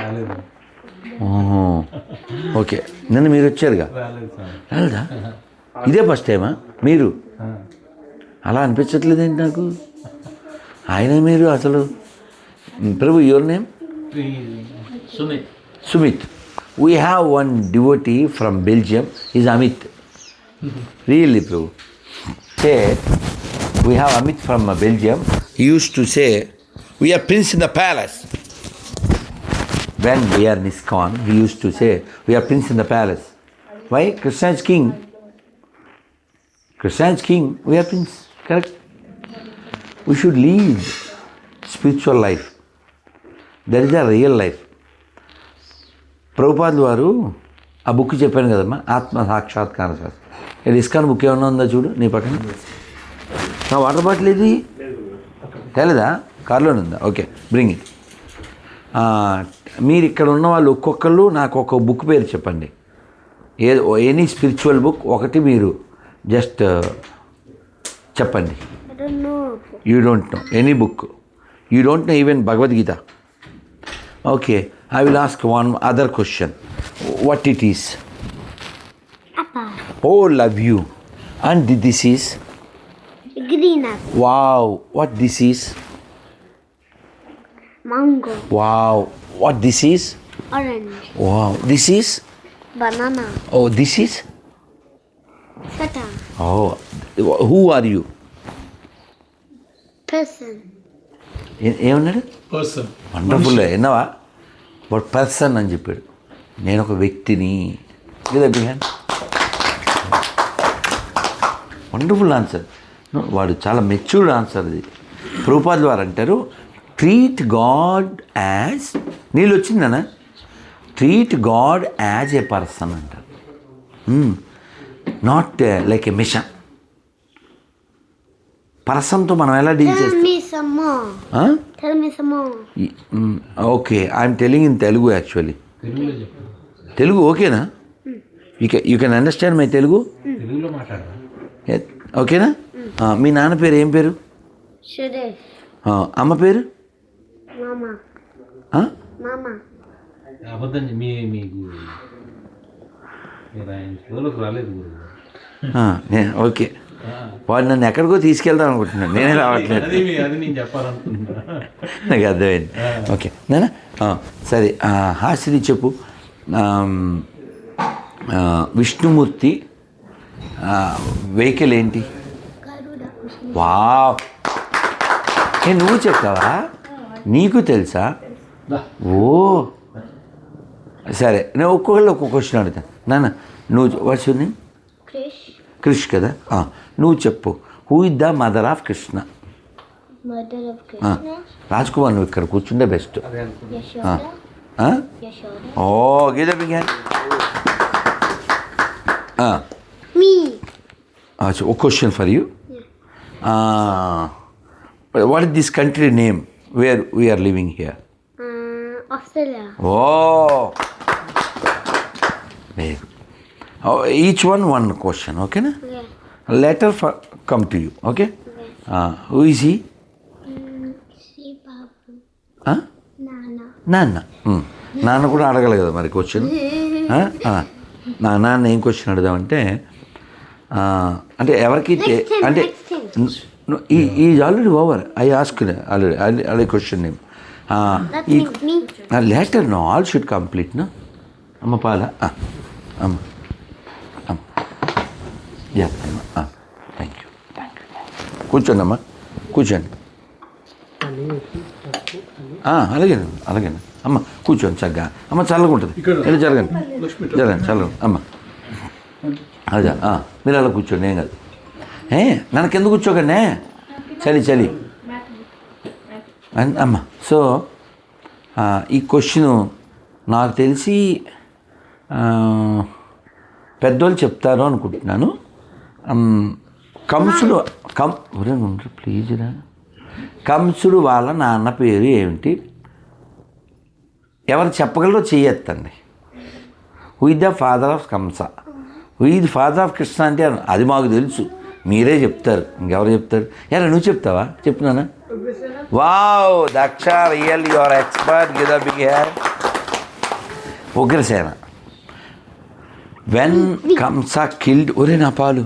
రాలేదు. ఓకే. నిన్న మీరు వచ్చారుగా? రాలేదు ఇదే ఫస్ట్ టైమా? మీరు. అలా అనిపించట్లేదేంటి నాకు? ఆయన మీరు అసలు? Prabhu your name Sumit. Sumit. We have one devotee from Belgium is Amit really Prabhu? Say we have Amit from Belgium use to say we're prince in the palace when we are in ISKCON, he used to say, we are prince in the palace. Why? Krishna is king. Krishna is king, we are prince. Correct? We should lead spiritual life. That is a real life. Prabhupad వారు ఆ book చెప్పాను కదమ్మా ఆత్మ సాక్షాత్కార శాస్త్రం ఇది ISKCON book ఏమన్నా ఉందా చూడు నీ పక్కన నా వాటర్ బాటిల్ ఇది తెలదా కార్లోనే ఉందా ఓకే బ్రింగ్ ఇట్ మీరు ఇక్కడ ఉన్న వాళ్ళు ఒక్కొక్కళ్ళు నాకు ఒక బుక్ పేరు చెప్పండి. ఏ ఎనీ స్పిరిచువల్ బుక్ ఒకటి మీరు జస్ట్ చెప్పండి. You don't know any book. You don't know even Bhagavad Gita. Okay I will ask one other question. What it is. Oh love you and this is. Wow what this is Mango. Wow what this is Orange. Wow this is Banana. Oh this is. Oh who are you Person. ఏమన్నాడు? Wonderful విన్నావా but person అని చెప్పాడు. నేను ఒక వ్యక్తిని. లేదా behind wonderful answer వాడు చాలా మెచ్యూర్డ్ ఆన్సర్ అది. ప్రభుపాద్ వారు అంటారు ట్రీట్ గాడ్ యాజ్ నీళ్ళు వచ్చిందనా treat God as a person అంటారు నాట్ లైక్ ఎ మిషన్ పర్సన్తో మనం ఎలా డీల్ Tell చేస్తాం? me some more. ఆ? Tell me some more. Okay I'm telling in Telugu actually Telugu ఓకేనా you can you can understand my Telugu ఓకేనా మీ నాన్న పేరు ఏం పేరు? అమ్మ పేరు. అబద్ధం మీ మీకు ఓకే. వాడు నన్ను ఎక్కడికో తీసుకెళ్దాం అనుకుంటున్నాను నేనే రావట్లేదు. అది మీ అది నేను చెప్పాలనుకుంటున్నా. నాకు అర్థమైంది. ఓకే. నేనా? ఆ, సరే. ఆ, హాసిని చెప్పు. విష్ణుమూర్తి వెహికల్ ఏంటి? Garuda. వా ఏ నువ్వు చెప్తావా నీకు తెలుసా. ఓ. సరే నేను ఒక్కొక్కళ్ళు ఒక్కొక్క క్వశ్చన్ అడుగుతాను నాన్న నువ్వు what's your name Krish. Krish. కదా? నువ్వు చెప్పు. Who is the mother of Krishna. Raj Kumar నువ్వు ఇక్కడ కూర్చుంటే బెస్ట్. ఓ గీత. ఒక question for you. What is this country name where we're living here oh లేదు ఈచ్ వన్ వన్ క్వశ్చన్ ఓకేనా letter for come to you okay who is he నాన్న నాన్న కూడా అడగలే కదా మరి క్వశ్చన్ నా నాన్న ఏం క్వశ్చన్ అడుదామంటే అంటే ఎవరికి అంటే ఈ is already over I ask already already question name. Later no all should complete no అమ్మ పాల ఆ, అమ్మ థ్యాంక్ యూ యూ కూర్చోండి అమ్మా కూర్చోండి ఆ, అలాగే అలాగే. అమ్మ కూర్చోండి చక్కగా. అమ్మ చల్లగా ఉంటుంది వెళ్ళి జరగండి జరగండి చల్లగా అమ్మ అదే ఆ, మీరు అలా కూర్చోండి ఏం కాదు. ఏ నన్ను కింద కూర్చోకండి చలి చలి. అన్- అమ్మ సో ఈ క్వశ్చన్ నాకు తెలిసి పెద్దోళ్ళు చెప్తారు అనుకుంటున్నాను. కంసుడు కం ప్లీజ్ రా. కంసుడు వాళ్ళ నాన్న పేరు ఏమిటి? ఎవరు చెప్పగలరో చేయొత్తండి who the father of Kamsa who father of Krishna అంటే అది మాకు తెలుసు. మీరే చెప్తారు ఇంకెవరు చెప్తారు? ఎలా నువ్వు చెప్తావా? చెప్తున్నానా wow Daksha real your expert గిద big హ్యార్ ఉగ్రసేన. వెన్ కంస కిల్డ్ ఒరే నా పాలు.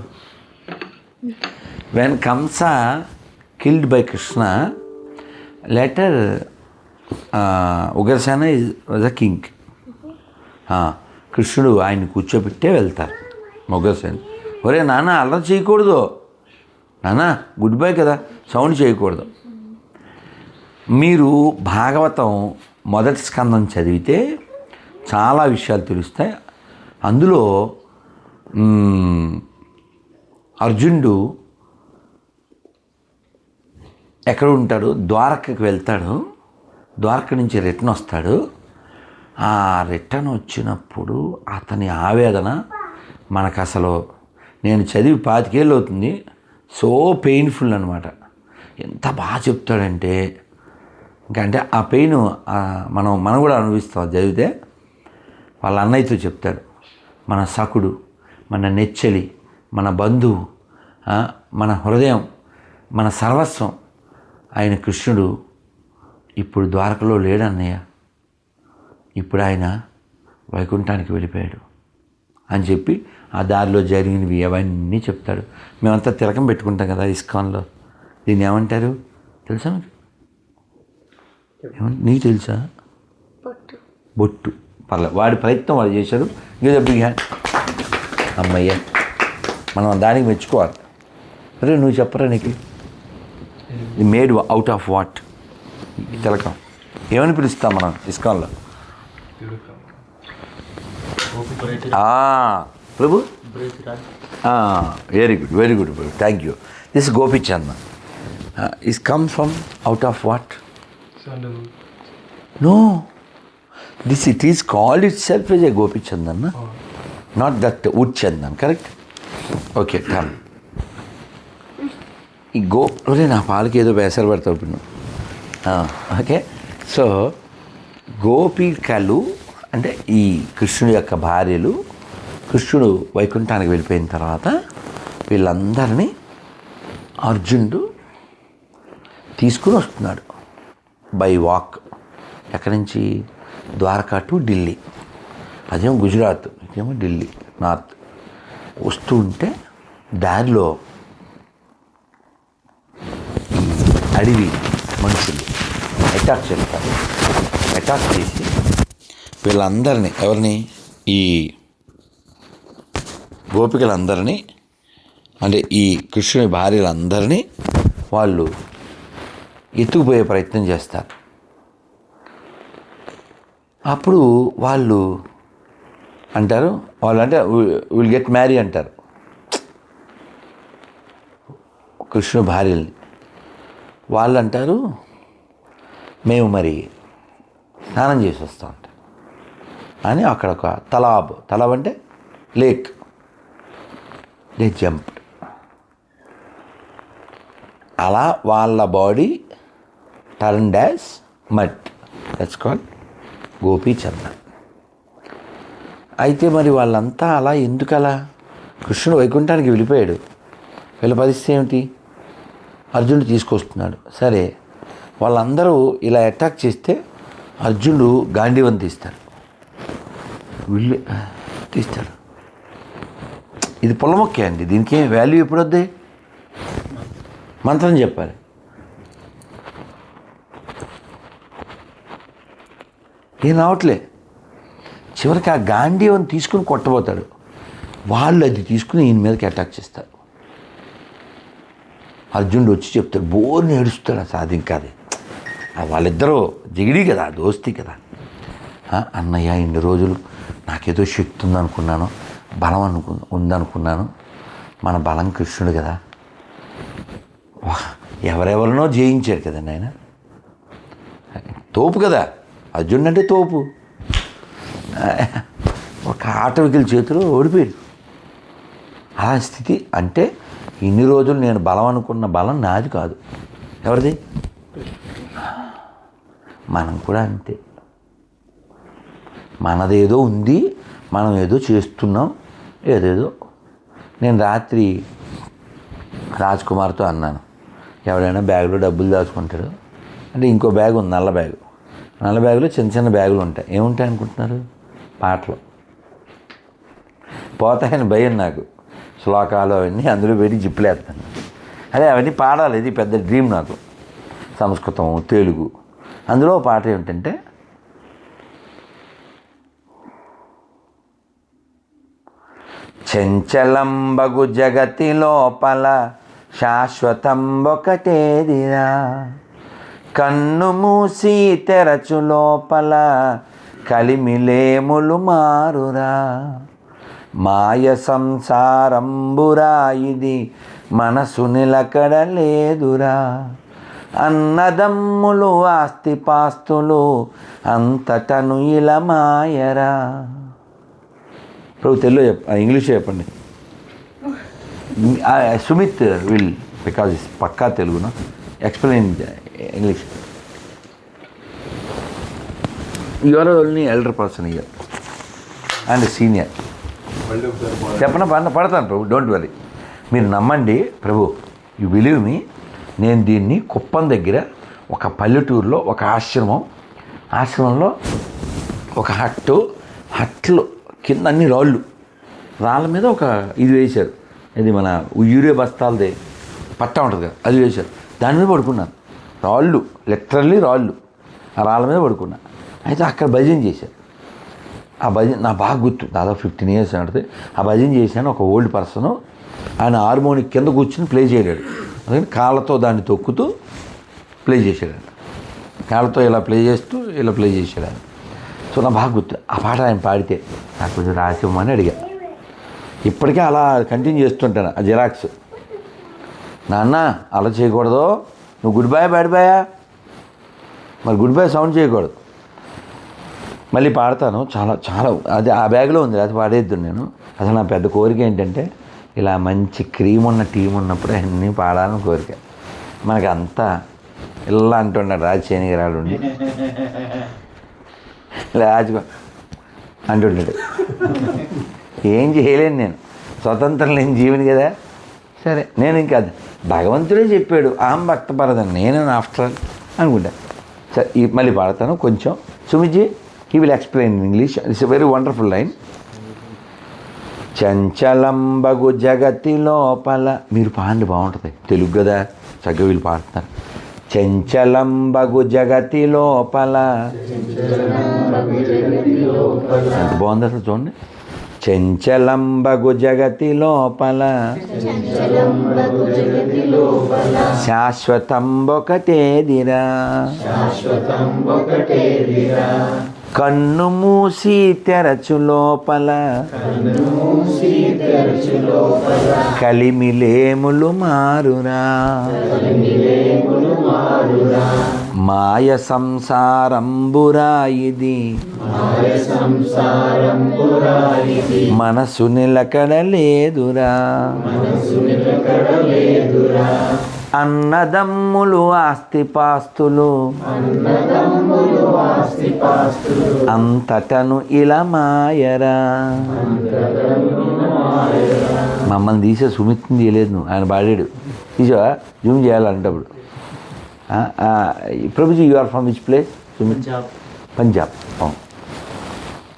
When Kamsa killed by Krishna later Ugrasena is was a king కృష్ణుడు ఆయన కూర్చోబెట్టే వెళ్తారు ఉగ్రసేన. ఒరే నాన్న అల్లరి చేయకూడదు. నాన్న గుడ్ బై కదా సౌండ్ చేయకూడదు. మీరు భాగవతం మొదటి స్కందం చదివితే చాలా విషయాలు తెలుస్తాయి. అందులో అర్జునుడు ఎక్కడ ఉంటాడు? ద్వారకకి వెళ్తాడు. ద్వారక నుంచి రిటర్న్ వస్తాడు. ఆ రిటర్న్ వచ్చినప్పుడు అతని ఆవేదన మనకు అసలు నేను చదివి పాతికేళ్ళు అవుతుంది సో పెయిన్ఫుల్ అనమాట ఎంత బాగా చెప్తాడంటే ఇంకా అంటే ఆ పెయిన్ మనం మనం కూడా అనుభవిస్తాం చదివితే. వాళ్ళ అన్నయ్యతో చెప్తాడు మన సకుడు మన నెచ్చలి మన బంధువు మన హృదయం మన సర్వస్వం ఆయన కృష్ణుడు ఇప్పుడు ద్వారకలో లేడన్నయ్య. ఇప్పుడు ఆయన వైకుంఠానికి వెళ్ళిపోయాడు. అని చెప్పి ఆ దారిలో జరిగినవి అవన్నీ చెప్తాడు. మేమంతా తిలకం పెట్టుకుంటాం కదా ఇస్కాన్లో. దీన్ని ఏమంటారు? తెలుసా మీకు? నీకు తెలుసా? బొట్టు. పర్లే వాడి ప్రయత్నం వాడు చేశాడు. ఇంకా బిగ్ హ్యాండ్ అమ్మయ్య మనం దానికి మెచ్చుకోవాలి. అరే నువ్వు చెప్పరా నీకు? Made out of what? తిలకం. ఏమని పిలుస్తాం మనం ఇస్కాన్లో? Prabhu? Very good very good Prabhu thank you this Gopichand is come from out of what no this it is call it self is a Gopichand అన్న not that wood chandan correct okay turn ఈ go అరే నా పాలకి ఏదో వేసరు పెడతా okay so Gopi కలు అంటే ఈ కృష్ణుడి యొక్క భార్యలు కృష్ణుడు వైకుంఠానికి వెళ్ళిపోయిన తర్వాత వీళ్ళందరినీ అర్జునుడు తీసుకుని వస్తున్నాడు. బై వాక్ ఎక్కడి నుంచి? ద్వారకా టు ఢిల్లీ. అదేమో గుజరాత్ ఇదేమో ఢిల్లీ నార్త్. వస్తూ ఉంటే దారిలో ఈ అడవి మనుషులు అటాక్ చేస్తారు. అటాక్ చేసి వీళ్ళందరినీ ఎవరిని? ఈ గోపికలందరినీ అంటే ఈ కృష్ణుని భార్యలందరినీ వాళ్ళు ఎత్తుకుపోయే ప్రయత్నం చేస్తారు. అప్పుడు వాళ్ళు అంటారు వాళ్ళు అంటే విల్ గెట్ మ్యారీ అంటారు. కృష్ణ భార్యల్ని. వాళ్ళు అంటారు మేము మరి స్నానం చేసి వస్తాం అంట అని అక్కడ ఒక తలాబ్ తలాబ్ అంటే లేక్. దే జంప్ అలా వాళ్ళ బాడీ టర్న్ డాస్ మట్ దట్స్ కాల్ గోపీచంద్ర అయితే మరి వాళ్ళంతా అలా ఎందుకు అలా కృష్ణుడు వైకుంఠానికి వెళ్ళిపోయాడు. వీళ్ళ పరిస్థితి ఏమిటి? అర్జునుడు తీసుకొస్తున్నాడు. సరే వాళ్ళందరూ ఇలా అటాక్ చేస్తే అర్జునుడు గాంధీవం తీస్తాడు. వీళ్ళు తీస్తారు. ఇది పొలమొక్కే అండి. దీనికి ఏం వాల్యూ ఎప్పుడు వద్ది మంత్రం చెప్పాలి. ఏం రావట్లే. చివరికి ఆ గాంధీవం తీసుకుని కొట్టబోతాడు. వాళ్ళు అది తీసుకుని ఈయన మీదకి అటాక్ చేస్తారు. అర్జునుడు వచ్చి చెప్తాడు బోర్ని ఏడుస్తాడు ఆ సాధ్యం కాదు. వాళ్ళిద్దరూ జిగిడి కదా దోస్తి కదా. అన్నయ్య ఇన్ని రోజులు నాకేదో శక్తి ఉందనుకున్నాను బలం అనుకు ఉందనుకున్నాను. మన బలం కృష్ణుడు కదా. వా, ఎవరెవరినో జయించాడు కదండి ఆయన తోపు కదా. అర్జునుడు అంటే తోపు. ఒక ఆటవికుల చేతిలో ఓడిపోయాడు. ఆ స్థితి అంటే ఇన్ని రోజులు నేను బలం అనుకున్న బలం నాది కాదు. ఎవరిది? మనం కూడా అంతే. మనదేదో ఉంది మనం ఏదో చేస్తున్నాం ఏదేదో. నేను రాత్రి రాజ్ కుమార్తో అన్నాను ఎవడైనా బ్యాగులో డబ్బులు దాచుకుంటాడు. అంటే ఇంకో బ్యాగ్ ఉంది నల్ల బ్యాగు. నల్ల బ్యాగులో చిన్న చిన్న బ్యాగులు ఉంటాయి. ఏముంటాయి అనుకుంటున్నారు? పాటలు. పోతాయని భయం నాకు. శ్లోకాలు అవన్నీ అందులో పెట్టి జిప్పులేస్తాను. అదే అవన్నీ పాడాలి. ఇది పెద్ద డ్రీమ్ నాకు. సంస్కృతం తెలుగు. అందులో పాట ఏమిటంటే చెంచలంబగు జగతి లోపల శాశ్వతంబొకటేదిరా. కన్ను మూసి తెరచు లోపల కలిమిలేములు మారురా. మాయ సంసారంబురా ఇది మనసు నిలకడలేదురా. అన్నదమ్ములు ఆస్తిపాస్తులు అంతటను ఇలా మాయరా ప్రభు తెలుగు చెప్ప ఇంగ్లీష్ చెప్పండి. సుమిత్ విల్ బికాజ్ ఇస్ పక్కా తెలుగున explain English. Your only elder person year and senior చెప్పన పడ పడతాను ప్రభు డోంట్ వరీ మీరు నమ్మండి ప్రభు యు బిలీవ్ మీ నేను దీన్ని కుప్పం దగ్గర ఒక పల్లెటూరులో ఒక ఆశ్రమం ఆశ్రమంలో ఒక హట్టు హట్లు కింద అన్ని రాళ్ళు. రాళ్ళ మీద ఒక ఇది వేశారు. ఇది మన యూరియా బస్తాలదే. పట్ట ఉంటుంది కదా అది వేశారు. దాని మీద పడుకున్నాను. రాళ్ళు లిటరల్లీ రాళ్ళు. ఆ రాళ్ళ మీద పడుకున్నా. అయితే అక్కడ భజన చేశారు. ఆ భజన నా బాగా గుర్తు దాదాపు ఫిఫ్టీన్ ఇయర్స్ అంటే ఆ భజన చేశాను ఒక ఓల్డ్ పర్సన్ ఆయన హార్మోనిక్ కింద కూర్చుని ప్లే చేయలేడు. అందుకని కాళ్ళతో దాన్ని తొక్కుతూ ప్లే చేశాడు కాళ్ళతో ఇలా ప్లే చేస్తూ ఇలా ప్లే చేశాడు బాగా గుర్తు. ఆ పాట ఆయన పాడితే నాకు కొంచెం ఇవ్వమని అడిగా. ఇప్పటికే అలా కంటిన్యూ చేస్తుంటాను ఆ జిరాక్స్. నాన్న అలా చేయకూడదు. నువ్వు గుడ్ బాయ్ బ్యాడ్ బాయా మరి గుడ్ బాయ్ సౌండ్ చేయకూడదు. మళ్ళీ పాడతాను. చాలా చాలా అది ఆ బ్యాగ్లో ఉంది. అది పాడేద్దు నేను. అసలు నా పెద్ద కోరిక ఏంటంటే ఇలా మంచి క్రీమ్ ఉన్న టీం ఉన్నప్పుడు అన్నీ పాడాలని కోరిక. మనకి అంతా ఇలా అంటున్నాడు రాజశేని రాజు అంటుంటాడు. ఏం చేయలేను నేను. స్వతంత్రం లేని జీవిని కదా. సరే. నేను ఇంకా అది భగవంతుడే చెప్పాడు. ఆమె భక్త పరదని నేను ఆఫ్టర్ అనుకుంటా. సరే ఈ మళ్ళీ పాడతాను కొంచెం. Sumiji he will explain in English it's a very wonderful line చంచలంబగు జగతి లోపల. మీరు పాడండి బాగుంటుంది. తెలుగు కదా. చక్కగా వీళ్ళు పాడుతున్నారు. చెంచలంబగు జగతి లోపల. ఎంత బాగుంది అసలు చూడండి. చెంచలంబగు జగతి లోపల. శాశ్వతంబొకటేదిరా కన్ను మూసి తెరచు లోపల. కలిమిలేములు మారురా. మాయ సంసారంబురా ఇది. మనసు నిలకడలేదురా. అన్నదమ్ములు ఆస్తిపాస్తులు. అంతటను ఇలా మాయరా మమ్మల్ని తీసే సుమిత్ని తీయలేదు నువ్వు ఆయన పాడాడు. తీసావా? Zoom చేయాలంటప్పుడు. Prabhuji you are from which place Sumit. Punjab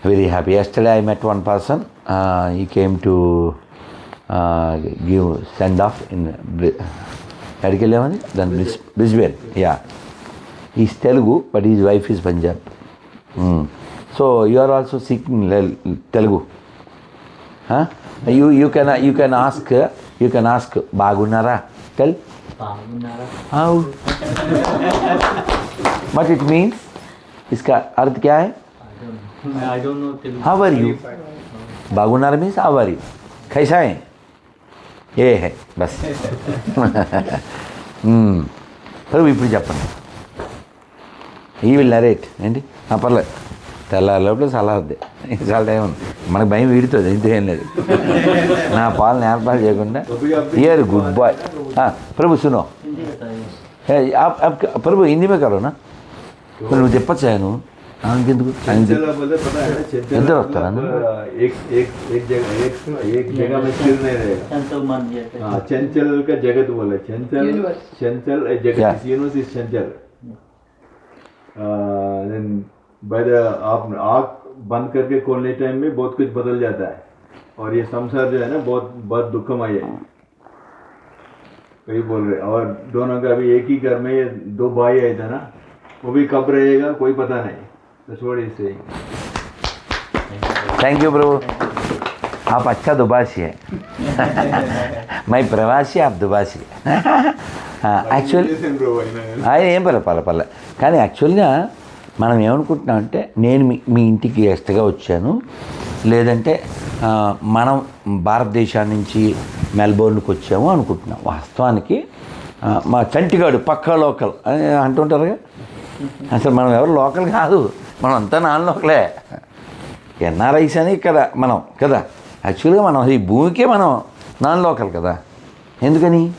very happy yesterday I met one person he came to give send off in ఎక్కడికి వెళ్ళామని దాని bliss Brisbane yeah is Telugu but is wife is Punjab so you are also seeking Telugu you you can you can ask you can ask బాగున్నారా tell how but it means इसका अर्थ क्या है I don't know Telugu. How are you बागुनार means how are you कैसा है ఏ హే bus. ప్రభు ఇప్పుడు చెప్పండి. ఈ విల్ నరేట్ ఏంటి? పర్లేదు. తెల్లారి లోపల సలహద్ది. చాలా టైం ఉంది మనకు భయం వీడుతుంది ఇంతేం లేదు. నా పాలను ఏర్పాటు చేయకుండా ఇయర్ గుడ్ బాయ్ ప్రభు సునో. ప్రభు హిందీమే కరోనా నువ్వు చెప్పచ్చా నువ్వు? ఆయనకెందుకు ఆయన चंचल बोलते पता है ना चंचल इधर का होता है ना? मतलब एक एक एक जगह एक एक जगह में स्थिर नहीं रहेगा Central man जैसे. हाँ चंचल का जगत बोले चंचल Universe. चंचल a जगत Yeah. this universe is Chanchal uh, then by the आप आग बंद करके खोलने टाइम में बहुत कुछ बदल जाता है और ये संसार जो है ना बहुत बहुत दुखमय है कई बोल रहे और दोनों का भी एक ही घर में ये दो भाई आए थे ना वो भी कब रहेगा कोई पता नहीं तो छोड़ इससे थैंक यू प्रभु आप अच्छा दुभाषी है मैं प्रवासी आप दुभाषी యాక్చువల్ ब्रो అయినా ఆయన ఏం పర్లేదు పర్లేదు పర్లేదు కానీ యాక్చువల్గా మనం ఏమనుకుంటున్నామంటే నేను మీ మీ ఇంటికి గెస్ట్గా వచ్చాను లేదంటే ఆ, మనం భారతదేశం నుంచి మెల్బోర్న్కి వచ్చాము అనుకుంటున్నాం వాస్తవానికి ఆ, మా చంటిగాడు పక్కా లోకల్ అని అంటుంటారుగా అసలు మనం ఎవరు లోకల్ కాదు మనం అంతా నాన్ లోకలే ఎన్ఆర్ఐస్ అని ఇక్కడ మనం కదా? యాక్చువల్గా మనం ఈ భూమికే మనం నాన్ లోకల్ కదా? ఎందుకని?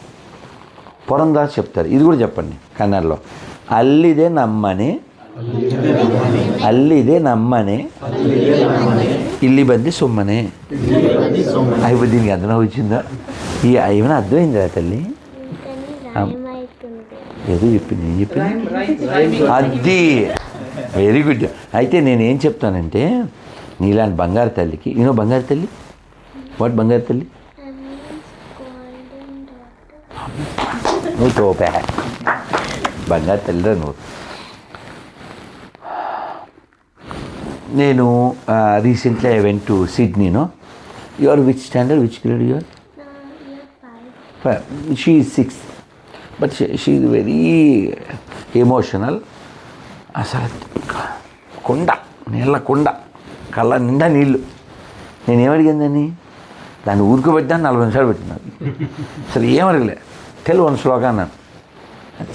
పురందాస్ చెప్తారు. ఇది కూడా చెప్పండి కన్నడలో. అల్లిదే నమ్మని. అల్లిదే నమ్మని. ఇల్లి బంది సొమ్మనే. అయిపోయి దీనికి అర్థం వచ్చిందా? ఈ ఏమైనా అర్థమైందా తల్లి? ఏదో చెప్పింది ఏం చెప్పింది అది. వెరీ గుడ్ అయితే నేను ఏం చెప్తానంటే నీలాంటి బంగారు తల్లికి ఈయన బంగారు తల్లి. వాట్ బంగారు తల్లి? నువ్వు తోపే బంగారు తల్లిరా నువ్వు. నేను recently I went to సిడ్నీనో your which standard which grade your she is six but she is very emotional అసలు కుండ నీళ్ళ కుండ కళ్ళ నిండా నీళ్ళు. నేనేమడిగిందని దాన్ని ఊరుకోబెట్టాను నలభై నిమిషాలు పెట్టినాను అసలు ఏమడగలే తెలుగు వన్ శ్లోకా అన్నాను.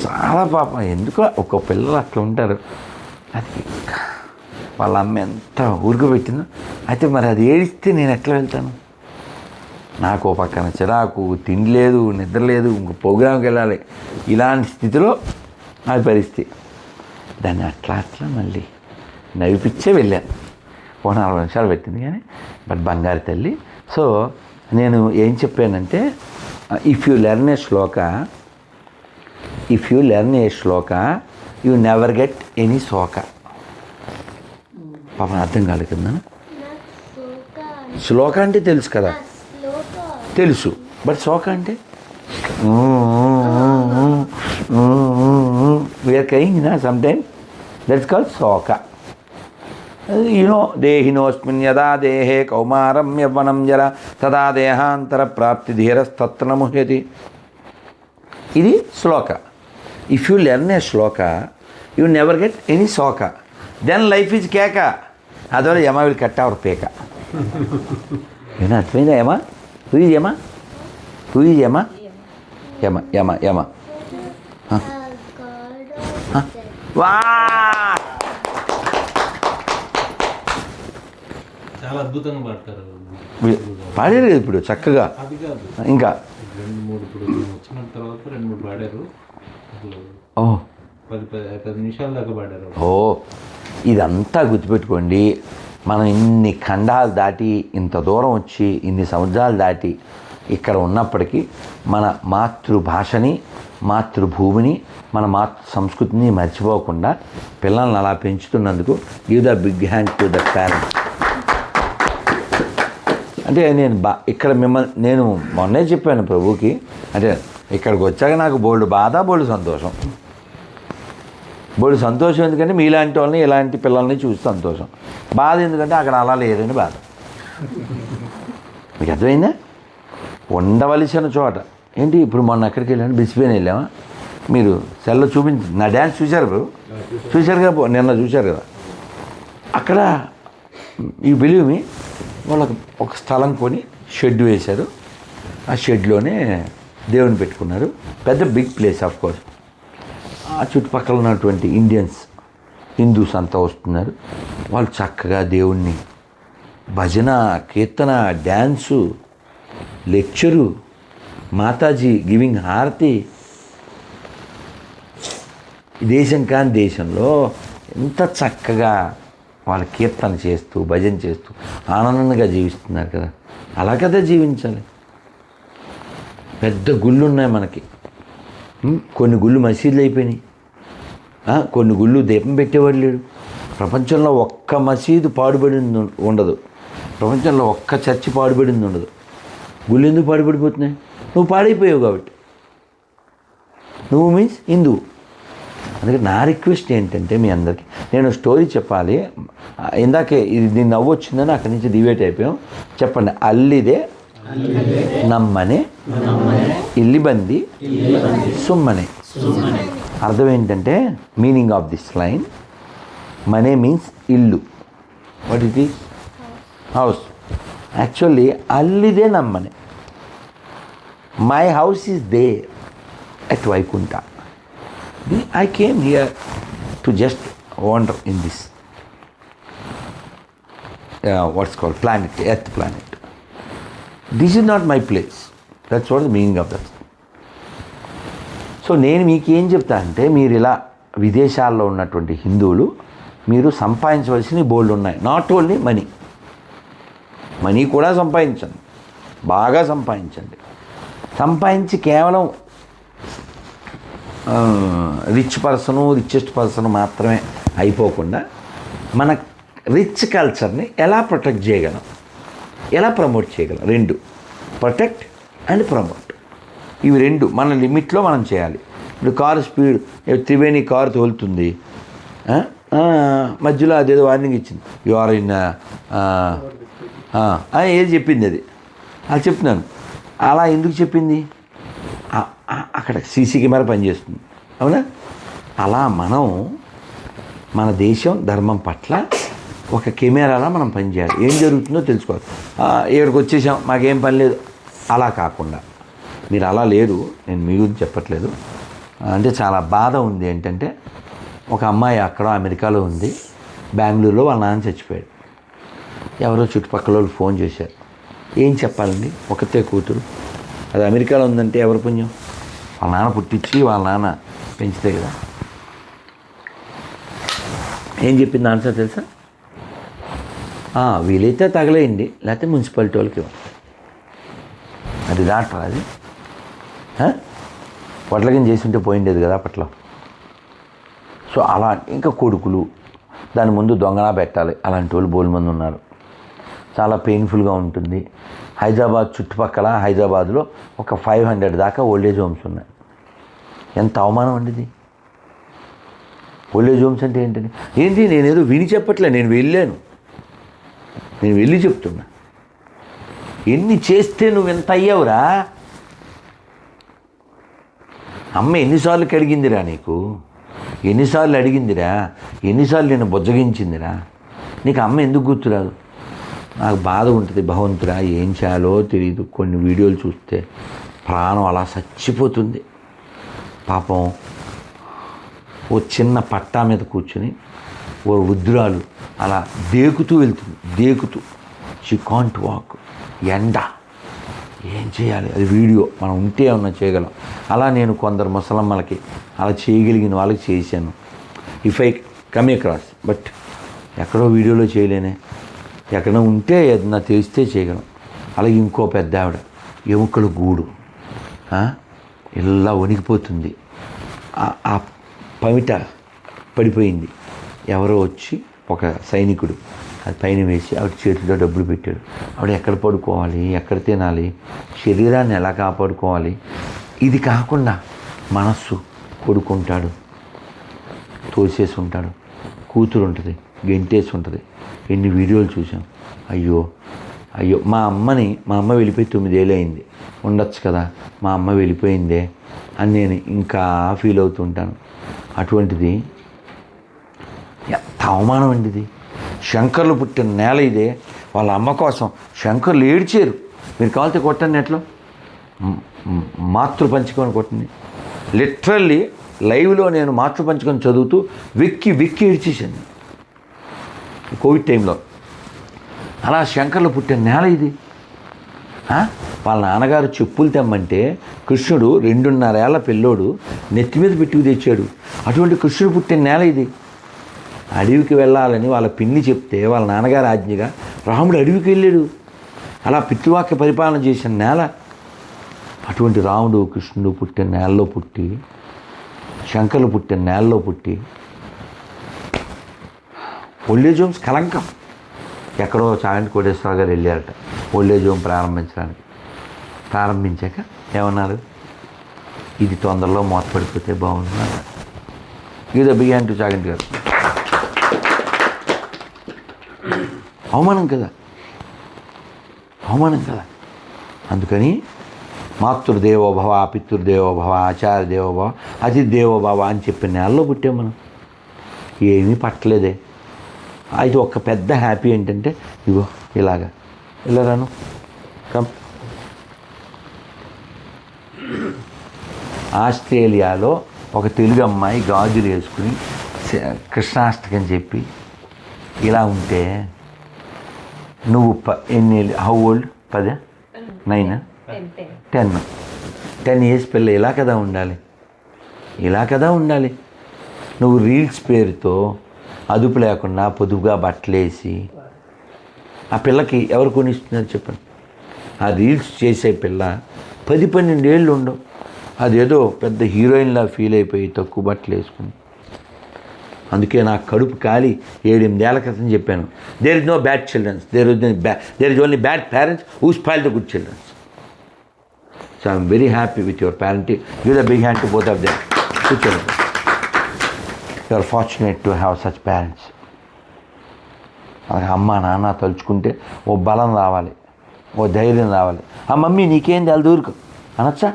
చాలా పాపం. ఎందుకో ఒక పిల్లలు అట్లా ఉంటారు? అది వాళ్ళ అమ్మ ఎంత ఊరుకుపెట్టిందో అయితే మరి అది ఏడిస్తే నేను ఎట్లా వెళ్తాను? నాకు పక్కన చిరాకు తిండి లేదు నిద్ర లేదు ఇంకో ప్రోగ్రాంకి వెళ్ళాలి. ఇలాంటి స్థితిలో అది పరిస్థితి. దాన్ని అట్లా అట్లా మళ్ళీ నవ్విపిచ్చే వెళ్ళాను. ఓ నలభై నిమిషాలు పెట్టింది కానీ బట్ బంగారు తల్లి. సో నేను ఏం చెప్పానంటే if you learn a shloka if you learn a shloka you never get any shoka పాపం అర్థం కాదు కదా శ్లోక అంటే తెలుసు కదా? తెలుసు. బట్ శోక అంటే? వీఆర్ కయింగ్ నా సమ్ టైమ్ దట్స్ కాల్ శోక యునో దేహినోస్మిన్ యదా దేహే కౌమారం యవ్వనం జర తదా దేహాంతర ప్రాప్తి ధీరస్తత్ర ముహ్యతి ఇది శ్లోక if you learn a shloka you never get any శోక దెన్ లైఫ్ ఈజ్ కేక అదొర యమ విల్ కట్ అవర్ పేక ఏమన్నా అర్థమైందా Yama who is Yama who is Yama Yama Yama Yama God of వా చాలా అద్భుతంగా పాడతారు. పాడారు కదా ఇప్పుడు చక్కగా. ఇంకా? రెండు మూడు ఇప్పుడు వచ్చిన తర్వాత రెండు మూడు పాడారు. పది పది నిమిషాల దాకా పాడారు. ఓ. ఇదంతా గుర్తుపెట్టుకోండి. మనం ఇన్ని ఖండాలు దాటి ఇంత దూరం వచ్చి ఇన్ని సముద్రాలు దాటి ఇక్కడ ఉన్నప్పటికీ మన మాతృభాషని మాతృభూమిని మన మాతృ సంస్కృతిని మర్చిపోకుండా పిల్లల్ని అలా పెంచుతున్నందుకు give the big hand to the parent అంటే నేను బా ఇక్కడ మిమ్మల్ని నేను మొన్నే చెప్పాను ప్రభుకి అంటే ఇక్కడికి వచ్చాక నాకు బోల్డ్ బాధ బోల్డ్ సంతోషం. బోల్డ్ సంతోషం ఎందుకంటే మీలాంటి వాళ్ళని ఇలాంటి పిల్లల్ని చూసి సంతోషం. బాధ ఎందుకంటే అక్కడ అలా లేదని బాధ. మీకు అర్థమైందా? ఉండవలసిన చోట ఏంటి ఇప్పుడు మొన్న ఎక్కడికి వెళ్ళాను? బిసిపోయిన వెళ్ళామా? మీరు సెల్లో చూపించి నా డ్యాన్స్ చూశారు బ్రో. చూశారు కదా నిన్న చూశారు కదా. అక్కడ ఈ బిలీవ్ మీ? వాళ్ళకి ఒక స్థలం కొని షెడ్ వేశారు. ఆ షెడ్లోనే దేవుని పెట్టుకున్నారు. పెద్ద బిగ్ ప్లేస్ ఆఫ్ కోర్స్. ఆ చుట్టుపక్కల ఉన్నటువంటి ఇండియన్స్ హిందూస్ అంతా వస్తున్నారు. వాళ్ళు చక్కగా దేవుణ్ణి భజన కీర్తన డ్యాన్సు లెక్చరు మాతాజీ గివింగ్ హారతి. దేశం కాని దేశంలో ఎంత చక్కగా వాళ్ళ కీర్తన చేస్తూ భజన చేస్తూ ఆనందంగా జీవిస్తున్నారు కదా. అలా కదా జీవించాలి. పెద్ద గుళ్ళు ఉన్నాయి మనకి కొన్ని గుళ్ళు మసీదులు అయిపోయినాయి. కొన్ని గుళ్ళు దీపం పెట్టేవాడు లేడు. ప్రపంచంలో ఒక్క మసీదు పాడుబడింది ఉండదు. ప్రపంచంలో ఒక్క చర్చి పాడుబడింది ఉండదు. గుళ్ళు ఎందుకు పాడుబడిపోతున్నాయి? నువ్వు పాడైపోయావు కాబట్టి. నువ్వు మీన్స్ హిందువు అందుకే నా రిక్వెస్ట్ ఏంటంటే మీ అందరికీ నేను స్టోరీ చెప్పాలి. ఇందాకే ఇది దీన్ని నవ్వు వచ్చిందని అక్కడి నుంచి డివేట్ అయిపోయాం. చెప్పండి అల్లిదే నమ్మనే ఇల్లిబంది సుమ్మనే. అర్థం ఏంటంటే మీనింగ్ ఆఫ్ దిస్ లైన్ మనే మీన్స్ ఇల్లు. What it is house actually అల్లిదే నమ్మనే. My house is there at Vaikuntha. I came here to just wonder in this what's call planet earth planet this is not my place that's what the meaning of that so నేను మీకు ఏం చెప్తా అంటే మీరు ఇలా విదేశాల్లో ఉన్నటువంటి హిందువులు మీరు సంపాదించవలసిన బోల్డ్ ఉన్నాయి. నాట్ ఓన్లీ మనీ మనీ కూడా సంపాదించండి. బాగా సంపాదించండి. సంపాదించి కేవలం రిచ్ పర్సను రిచెస్ట్ పర్సన్ మాత్రమే అయిపోకుండా మన రిచ్ కల్చర్ని ఎలా ప్రొటెక్ట్ చేయగలం? ఎలా ప్రమోట్ చేయగలం? రెండు. ప్రొటెక్ట్ అండ్ ప్రమోట్ ఇవి రెండు మన లిమిట్లో మనం చేయాలి. ఇప్పుడు కారు స్పీడ్ త్రివేణి కారు తోలుతుంది. మధ్యలో అదేదో వార్నింగ్ ఇచ్చింది. యు ఆర్ ఇన్ ఏది చెప్పింది అది. అది చెప్తున్నాను. అలా ఎందుకు చెప్పింది? అక్కడ సీసీ కెమెరా పనిచేస్తుంది. అవునా? అలా మనం మన దేశం ధర్మం పట్ల ఒక కెమెరాలా మనం పనిచేయాలి. ఏం జరుగుతుందో తెలుసుకోవాలి. ఎవరికి ఇక్కడికి వచ్చేసాం మాకేం పని లేదు. అలా కాకుండా. మీరు అలా లేరు నేను మీ గురించి చెప్పట్లేదు. అంటే చాలా బాధ ఉంది ఏంటంటే ఒక అమ్మాయి అక్కడ అమెరికాలో ఉంది బెంగళూరులో వాళ్ళ నాన్న చచ్చిపోయాడు. ఎవరో చుట్టుపక్కల వాళ్ళు ఫోన్ చేశారు. ఏం చెప్పాలండి? ఒకతే కూతురు. అది అమెరికాలో ఉందంటే ఎవరి పుణ్యం? వాళ్ళ నాన్న పుట్టించి వాళ్ళ నాన్న పెంచితే కదా. ఏం చెప్పింది ఆన్సర్ తెలుసా? వీలైతే తగలేయండి. లేకపోతే మున్సిపాలిటీ వాళ్ళకి ఇవ్వండి. అది డాక్టర్ అది. పొట్లకిని చేసి ఉంటే పోయిండేది కదా అప్పట్లో. సో అలా ఇంకా కొడుకులు దాని ముందు దొంగనా పెట్టాలి. అలాంటి వాళ్ళు బోల్ మంది ఉన్నారు చాలా పెయిన్ఫుల్గా ఉంటుంది. హైదరాబాద్ చుట్టుపక్కల హైదరాబాద్లో ఒక ఫైవ్ హండ్రెడ్ దాకా ఓల్డేజ్ హోమ్స్ ఉన్నాయి. ఎంత అవమానం అండి ఇది? ఓల్డేజ్ హోమ్స్ అంటే ఏంటండి ఏంటి నేనేదో విని చెప్పట్లే నేను వెళ్ళాను. నేను వెళ్ళి చెప్తున్నా. ఎన్ని చేస్తే నువ్వు ఎంత అయ్యావురా? అమ్మ ఎన్నిసార్లు కడిగిందిరా నీకు? ఎన్నిసార్లు అడిగిందిరా? ఎన్నిసార్లు నేను బుజ్జగించిందిరా? నీకు అమ్మ ఎందుకు గుర్తురాదు? నాకు బాధ ఉంటుంది భగవంతుడా ఏం చేయాలో తెలియదు కొన్ని వీడియోలు చూస్తే ప్రాణం అలా చచ్చిపోతుంది. పాపం ఓ చిన్న పట్టా మీద కూర్చుని ఓ వృద్ధురాలు అలా దేకుతూ వెళ్తుంది. దేకుతూ. షీ కాంట్ వాక్ ఎండ. ఏం చేయాలి? అది వీడియో. మనం ఉంటే ఏమన్నా చేయగలం. అలా నేను కొందరు ముసలమ్మలకి అలా చేయగలిగిన వాళ్ళకి చేశాను. If I come across but ఎక్కడో వీడియోలో చేయలేనే. ఎక్కడ ఉంటే ఏదన్నా తెలిస్తే చేయగలం. అలాగే ఇంకో పెద్ద ఆవిడ ఎముకల గూడు. ఇలా వణికిపోతుంది. ఆ- ఆ పమిట పడిపోయింది. ఎవరో వచ్చి ఒక సైనికుడు అది పైన వేసి ఆవిడ చేతిలో డబ్బులు పెట్టాడు. ఆవిడ ఎక్కడ పడుకోవాలి ఎక్కడ తినాలి శరీరాన్ని ఎలా కాపాడుకోవాలి? ఇది కాకుండా మనస్సు కొడుకుంటాడు తోసేసి ఉంటాడు కూతురు ఉంటుంది గెంటేసి ఉంటుంది. ఎన్ని వీడియోలు చూసాం. అయ్యో అయ్యో. మా అమ్మని మా అమ్మ వెళ్ళిపోయి తొమ్మిదేళ్ళు అయింది ఉండొచ్చు కదా మా అమ్మ వెళ్ళిపోయిందే అని నేను ఇంకా ఫీల్ అవుతుంటాను అటువంటిది ఎంత అవమానం అండి ఇది శంకర్లు పుట్టిన నేల ఇదే. వాళ్ళ అమ్మ కోసం శంకర్లు ఏడ్చారు. మీరు కావాలితే కొట్టండి ఎట్లా మాతృ పంచుకొని కొట్టండి లిటరల్లీ లైవ్లో నేను మాతృపంచకం చదువుతూ వెక్కి వెక్కి ఏడ్చేసాను కోవిడ్ టైంలో. అలా శంకర్లు పుట్టిన నేల ఇది. వాళ్ళ నాన్నగారు చెప్పులు తెమ్మంటే కృష్ణుడు రెండున్నరేళ్ళ పిల్లోడు నెత్తి మీద పెట్టుకు తెచ్చాడు. అటువంటి కృష్ణుడు పుట్టిన నేల ఇది. అడవికి వెళ్ళాలని వాళ్ళ పిన్ని చెప్తే వాళ్ళ నాన్నగారు ఆజ్ఞగా రాముడు అడవికి వెళ్ళాడు. అలా పితృవాక్య పరిపాలన చేసిన నేల. అటువంటి రాముడు కృష్ణుడు పుట్టిన నేలలో పుట్టి శంకర్లు పుట్టిన నేలలో పుట్టి ఓల్డేజ్ హోమ్స్ కలంకం ఎక్కడో చాగంటి కోటేశ్వరరావు గారు వెళ్ళారట. ఓల్డేజ్ హోమ్ ప్రారంభించడానికి. ప్రారంభించాక ఏమన్నారు? ఇది తొందరలో మూతపడిపోతే బాగుంటుంది ఇది బిగాన్ టు చాగంటి గారు అవమానం కదా? అవమానం కదా? అందుకని మాతృదేవోభవ పితృదేవోభవ ఆచార్య దేవోభవ అతిథి దేవోభవ అని చెప్పిన నెలలో పుట్టాం మనం. ఏమీ పట్టలేదే. అయితే ఒక పెద్ద హ్యాపీ ఏంటంటే ఇగో ఇలాగా. ఇలా రాను? కమ్. ఆస్ట్రేలియాలో ఒక తెలుగు అమ్మాయి గాజులు వేసుకుని కృష్ణాష్టకం చెప్పి ఇలా ఉంటే నువ్వు ప ఎన్ని హౌ ఓల్డ్ పదే? నైన్ టెన్ టెన్ ఇయర్స్ పిల్ల ఇలా కదా ఉండాలి. ఇలా కదా ఉండాలి. నువ్వు రీల్స్ పేరుతో అదుపు లేకుండా పొదుపుగా బట్టలేసి ఆ పిల్లకి ఎవరు కొనిస్తున్నారు చెప్పండి? ఆ రీల్స్ చేసే పిల్ల పది పన్నెండేళ్ళు ఉండవు. అదేదో పెద్ద హీరోయిన్లా ఫీల్ అయిపోయి తక్కువ బట్టలు వేసుకుని అందుకే నా కడుపు కాలి ఏడెనిమిదేళ్ళ క్రితం చెప్పాను. There is no bad childrens there is బ్యా there is only bad parents who spoil the good childrens so I'm very happy with your parent give the big hand to both of them కూర్చోండి you are fortunate to have such parents అలాగే అమ్మ నాన్న తలుచుకుంటే ఓ బలం రావాలి ఓ ధైర్యం రావాలి. ఆ మమ్మీ నీకేం తెలు దూరుకు అనొచ్చా?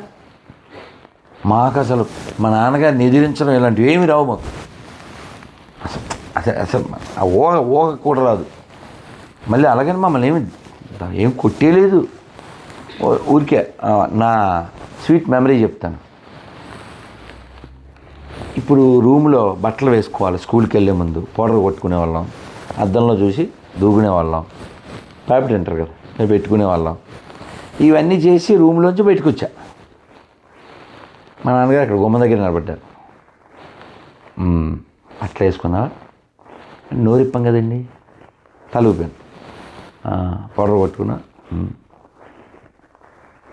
మాకు అసలు మా నాన్నగారిని ఎదిరించడం ఇలాంటివి ఏమి రావు మాకు. అసలు అసలు అసలు ఆ ఓగ కూడా రాదు. మళ్ళీ అలాగని మమ్మల్ని ఏమి ఏం కొట్టేయలేదు ఊరికే నా స్వీట్ మెమరీ చెప్తాను. ఇప్పుడు రూమ్లో బట్టలు వేసుకోవాలి స్కూల్కి వెళ్ళే ముందు పౌడర్ కొట్టుకునే వాళ్ళం అద్దంలో చూసి దూకునే వాళ్ళం ప్యాపెట్ అంటారు కదా పెట్టుకునే వాళ్ళం. ఇవన్నీ చేసి రూమ్లోంచి బయటకు వచ్చా మా నాన్నగారు అక్కడ గుమ్మ దగ్గర నిలబడ్డారు. అట్లా వేసుకున్నావా? నోరిప్పం కదండి. తల ఊపాను. పౌడర్ కొట్టుకున్నా.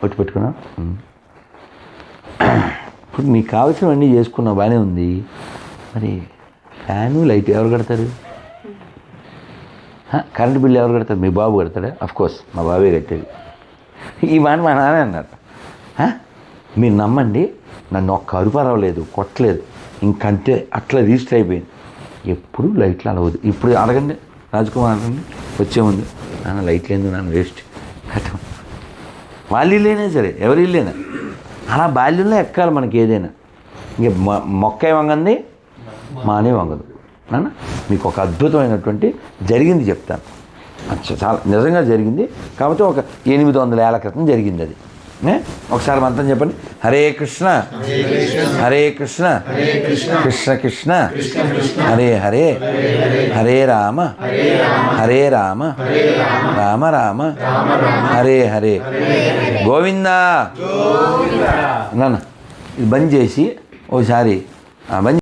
పట్టు పెట్టుకున్నా. ఇప్పుడు నీకు కావాల్సినవన్నీ చేసుకున్నావు బాగానే ఉంది. మరి ఫ్యాను లైట్ ఎవరు కడతారు? కరెంటు బిల్లు ఎవరు కడతారు? మీ బాబు కడతాడా? అఫ్ కోర్స్ మా బాబే కట్టేది. ఈ మాట మా నాన్న అన్నారు. మీరు నమ్మండి నన్ను ఒక్క అరుపు అరవలేదు కొట్టలేదు. ఇంకంతే అట్లా రిజిస్టర్ అయిపోయింది. ఎప్పుడు లైట్లు అలవద్దు ఇప్పుడు అడగండి రాజకుమార్ అడగండి వచ్చే ముందు. నాన్న లైట్లు ఎందుకు నాన్న వేస్ట్. కట్టం వాళ్ళు ఇల్లేనా సరే? ఎవరి ఇల్లేనా? అలా బాల్యంలో ఎక్కాలి మనకి ఏదైనా. ఇంక మొ- మొక్క వంగంది మానే వంగదు. నాన్న మీకు ఒక అద్భుతమైనటువంటి జరిగింది చెప్తాను. చాలా నిజంగా జరిగింది. కాకపోతే ఒక ఎనిమిది వందల ఏళ్ళ క్రితం జరిగింది అది. ఒకసారి మంత్రం చెప్పండి. హరే కృష్ణ. హరే కృష్ణ. కృష్ణ కృష్ణ. హరే హరే. హరే రామ. హరే రామ. రామ రామ. హరే హరే. గోవిందా. నాన్న ఇది బంద్ చేసి ఓసారి బంద్